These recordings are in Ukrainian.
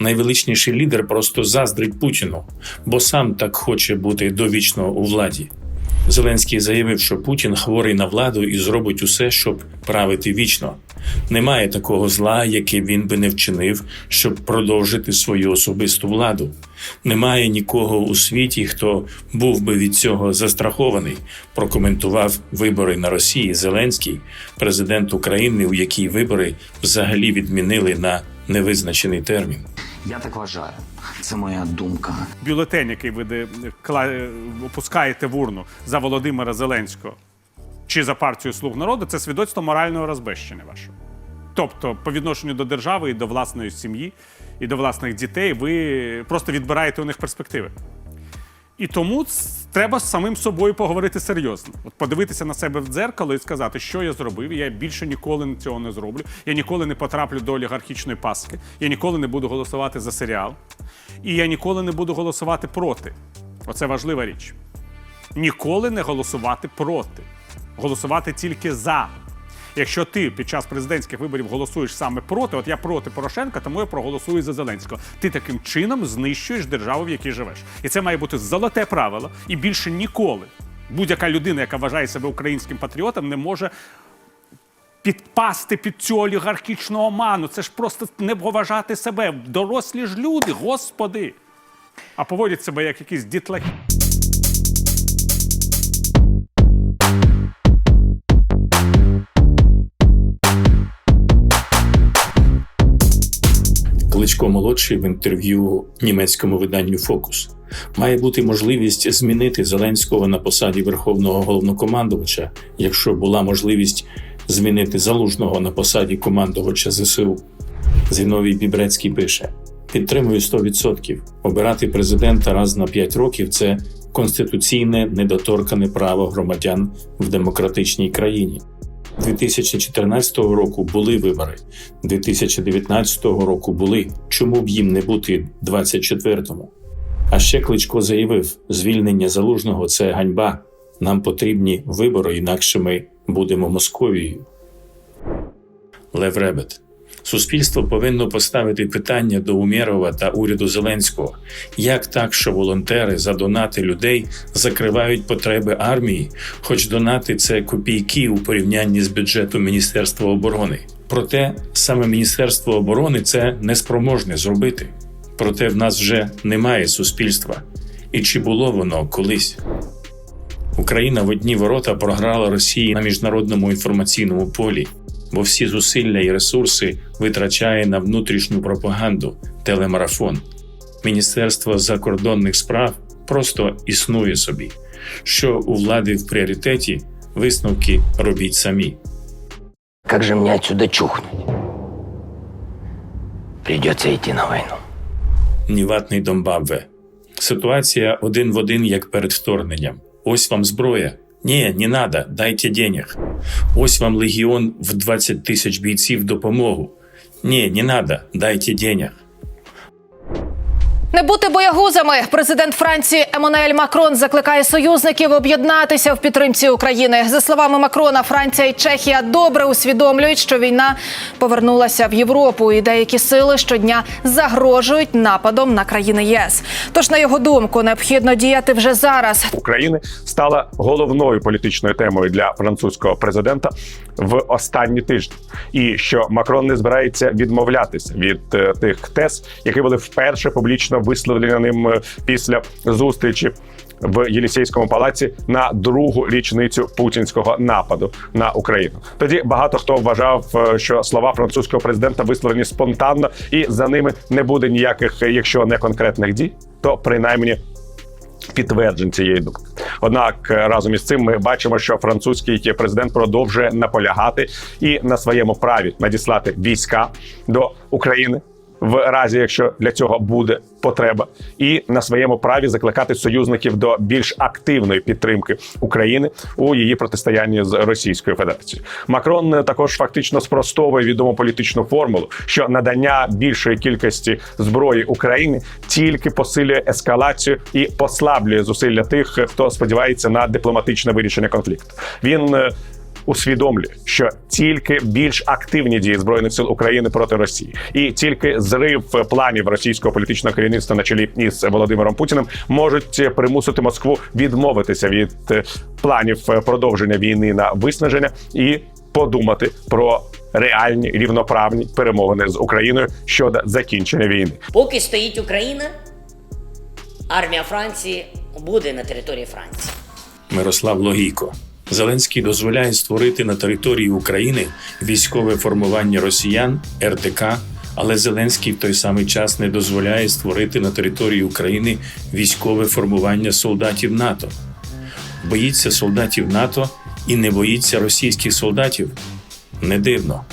найвеличніший лідер просто заздрить Путіну, бо сам так хоче бути довічно у владі. Зеленський заявив, що Путін хворий на владу і зробить усе, щоб правити вічно. Немає такого зла, яке він би не вчинив, щоб продовжити свою особисту владу. Немає нікого у світі, хто був би від цього застрахований. Прокоментував вибори на Росії Зеленський, президент України, у якій вибори взагалі відмінили на невизначений термін. Я так вважаю. Це моя думка. бюлетень, який ви кла- опускаєте в урну за Володимира Зеленського чи за партію Слуг народу, це свідоцтво морального розбещення вашого. Тобто, по відношенню до держави і до власної сім'ї, і до власних дітей, ви просто відбираєте у них перспективи. І тому треба з самим собою поговорити серйозно. От подивитися на себе в дзеркало і сказати, що я зробив. Я більше ніколи цього не зроблю. Я ніколи не потраплю до олігархічної паски. Я ніколи не буду голосувати за серіал. І я ніколи не буду голосувати проти. Оце важлива річ. Ніколи не голосувати проти. Голосувати тільки за. Якщо ти під час президентських виборів голосуєш саме проти, от я проти Порошенка, тому я проголосую за Зеленського. Ти таким чином знищуєш державу, в якій живеш. І це має бути золоте правило. І більше ніколи будь-яка людина, яка вважає себе українським патріотом, не може підпасти під цю олігархічну оману. Це ж просто не поважати себе. Дорослі ж люди, господи. А поводять себе як якісь дітлахи. Кличко молодший в інтерв'ю німецькому виданню Фокус має бути можливість змінити Зеленського на посаді верховного головнокомандувача, якщо була можливість змінити залужного на посаді командувача ЗСУ. Зіновій Бібрецький пише: підтримую 100%. Обирати президента раз на 5 років це конституційне недоторкане право громадян в демократичній країні. 2014 року були вибори, 2019 року були. Чому б їм не бути 24-му? А ще Кличко заявив: звільнення залужного це ганьба. Нам потрібні вибори, інакше ми будемо Московією. Лев Ребет. Суспільство повинно поставити питання до Умєрова та уряду Зеленського: як так, що волонтери за донати людей закривають потреби армії, хоч донати це копійки у порівнянні з бюджетом Міністерства оборони. Проте саме Міністерство оборони це неспроможне зробити. Проте в нас вже немає суспільства. І чи було воно колись? Україна в одні ворота програла Росії на міжнародному інформаційному полі, бо всі зусилля і ресурси витрачає на внутрішню пропаганду, телемарафон. Міністерство закордонних справ просто існує собі. Що у влади в пріоритеті, висновки робіть самі. Как же мне отсюда чухнуть? Придется идти на войну. Ніватний Домбабве. Ситуація один в один, як перед вторгненням. Ось вам зброя. Ні, не надо, дайте денег. Ось вам легіон в 20 тисяч бійців допомогу. Ні, не надо, дайте денег. Не бути боягузами. Президент Франції Еммануель Макрон закликає союзників об'єднатися в підтримці України. За словами Макрона, Франція і Чехія добре усвідомлюють, що війна повернулася в Європу, і деякі сили щодня загрожують нападом на країни ЄС. Тож, на його думку, необхідно діяти вже зараз. України стала головною політичною темою для французького президента в останні тижні, і що Макрон не збирається відмовлятися від е, тих тез, які були вперше публічно висловлені ним е, після зустрічі. В Єлісейському палаці на другу річницю путінського нападу на Україну тоді багато хто вважав, е, що слова французького президента висловлені спонтанно, і за ними не буде ніяких, якщо не конкретних дій, то принаймні підтверджень цієї думки. Однак е, разом із цим ми бачимо, що французький президент продовжує наполягати і на своєму праві надіслати війська до України. В разі, якщо для цього буде потреба, і на своєму праві закликати союзників до більш активної підтримки України у її протистоянні з Російською Федерацією. Макрон е, також фактично спростовує відому політичну формулу, що надання більшої кількості зброї Україні тільки посилює ескалацію і послаблює зусилля тих, хто сподівається на дипломатичне вирішення конфлікту. Він е, усвідомлює, що тільки більш активні дії збройних сил України проти Росії, і тільки зрив планів російського політичного керівництва на чолі із Володимиром Путіним можуть примусити Москву відмовитися від е, планів е, продовження війни на виснаження і подумати про реальні рівноправні перемовини з Україною щодо закінчення війни. Поки стоїть Україна, армія Франції буде на території Франції. Мирослав Логійко. Зеленський дозволяє створити на території України військове формування росіян РДК, але Зеленський в той самий час не дозволяє створити на території України військове формування солдатів НАТО. Боїться солдатів НАТО і не боїться російських солдатів. Не дивно.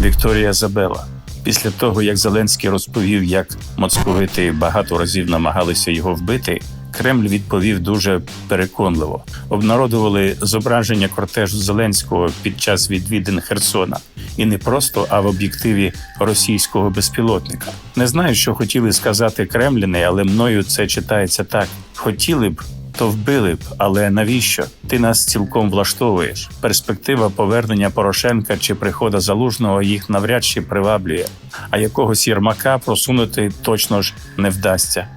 Вікторія Забела. Після того, як Зеленський розповів, як московити багато разів намагалися його вбити, Кремль відповів дуже переконливо. Обнародували зображення кортежу Зеленського під час відвідин Херсона, і не просто, а в об'єктиві російського безпілотника. Не знаю, що хотіли сказати кремляни, але мною це читається так: хотіли б. То вбили б, але навіщо? Ти нас цілком влаштовуєш. Перспектива повернення Порошенка чи прихода залужного їх навряд чи приваблює, а якогось Єрмака просунути точно ж не вдасться.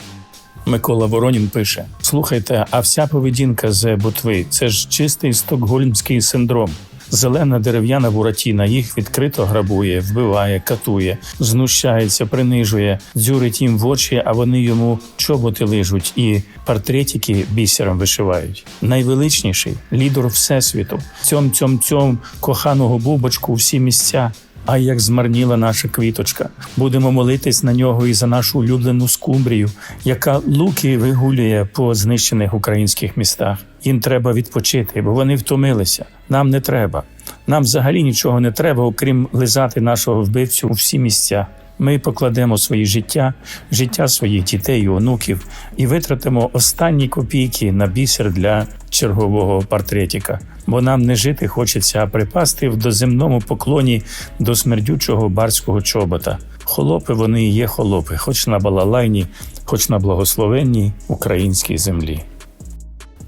Микола Воронін пише: Слухайте, а вся поведінка з Ботви це ж чистий стокгольмський синдром. Зелена дерев'яна буратіна їх відкрито грабує, вбиває, катує, знущається, принижує, дзюрить їм в очі, а вони йому чоботи лижуть і портретики бісером вишивають. Найвеличніший лідер всесвіту. Цьом цьом цьом коханого бубочку всі місця. А як змарніла наша квіточка, будемо молитись на нього і за нашу улюблену скумбрію, яка луки вигулює по знищених українських містах. Їм треба відпочити, бо вони втомилися. Нам не треба. Нам взагалі нічого не треба, окрім лизати нашого вбивцю у всі місця. Ми покладемо свої життя, життя своїх дітей і онуків і витратимо останні копійки на бісер для чергового портретіка. Бо нам не жити хочеться, припасти в доземному поклоні до смердючого барського чобота. Холопи вони і є холопи, хоч на балалайні, хоч на благословенній українській землі.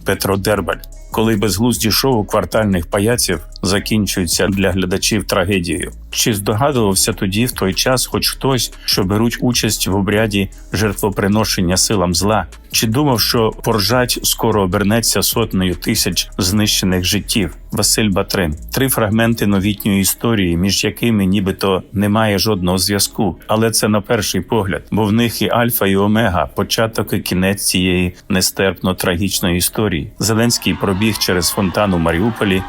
Петро Дербаль. Коли безглузді шоу квартальних паяців закінчуються для глядачів трагедією. Чи здогадувався тоді в той час хоч хтось, що беруть участь в обряді жертвоприношення силам зла? Чи думав, що поржать скоро обернеться сотнею тисяч знищених життів? Василь Батрин. Три фрагменти новітньої історії, між якими нібито немає жодного зв'язку, але це на перший погляд, бо в них і альфа, і омега, початок і кінець цієї нестерпно трагічної історії. Зеленський пробіг через фонтан у Маріуполі.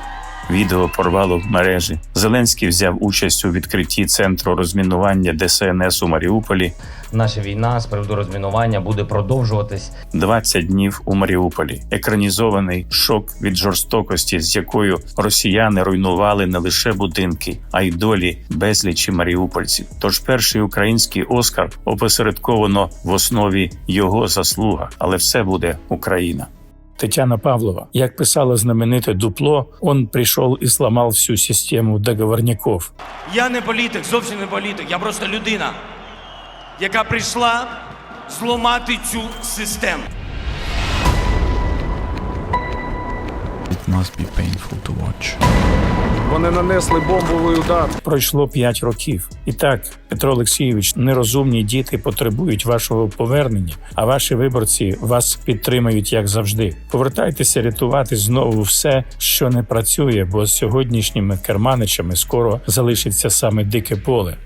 Відео порвало в мережі. Зеленський взяв участь у відкритті центру розмінування ДСНС у Маріуполі. Наша війна з приводу розмінування буде продовжуватись 20 днів у Маріуполі. Екранізований шок від жорстокості, з якою росіяни руйнували не лише будинки, а й долі безлічі маріупольців. Тож перший український Оскар опосередковано в основі його заслуга, але все буде Україна. Тетяна Павлова, як писала знамените дупло, он прийшов і сломав всю систему договорников. Я не політик, зовсім не політик. Я просто людина, яка прийшла зламати цю систему. Must be painful to watch. Вони нанесли бомбовий удар. Пройшло п'ять років. І так, Петро Олексійович, нерозумні діти потребують вашого повернення, а ваші виборці вас підтримають як завжди. Повертайтеся рятувати знову все, що не працює, бо з сьогоднішніми керманичами скоро залишиться саме дике поле.